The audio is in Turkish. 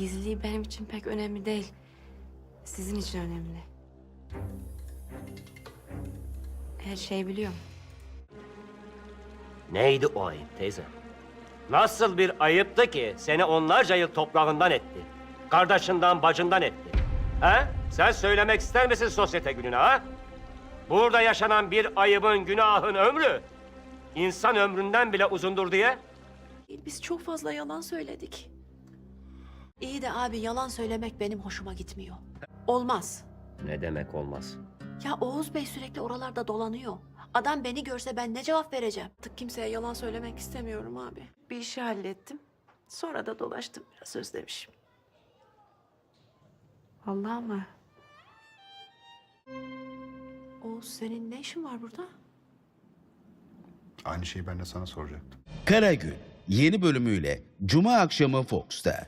gizliliği benim için pek önemli değil. Sizin için önemli. Her şeyi biliyorum. Neydi o ayıp teyze? Nasıl bir ayıptı ki seni onlarca yıl toprağından etti? Kardeşinden, bacından etti. Ha? Sen söylemek ister misin sosyete gününe ha? Burada yaşanan bir ayıbın, günahın ömrü, insan ömründen bile uzundur diye Biz çok fazla yalan söyledik. İyi de abi yalan söylemek benim hoşuma gitmiyor. Olmaz. Ne demek olmaz? Ya Oğuz Bey sürekli oralarda dolanıyor. Adam beni görse ben ne cevap vereceğim? Tık kimseye yalan söylemek istemiyorum abi. Bir işi hallettim. Sonra da dolaştım biraz özlemişim. Vallahi mı? Oğuz senin ne işin var burada? Aynı şeyi ben de sana soracaktım. Karagül yeni bölümüyle Cuma akşamı Fox'ta.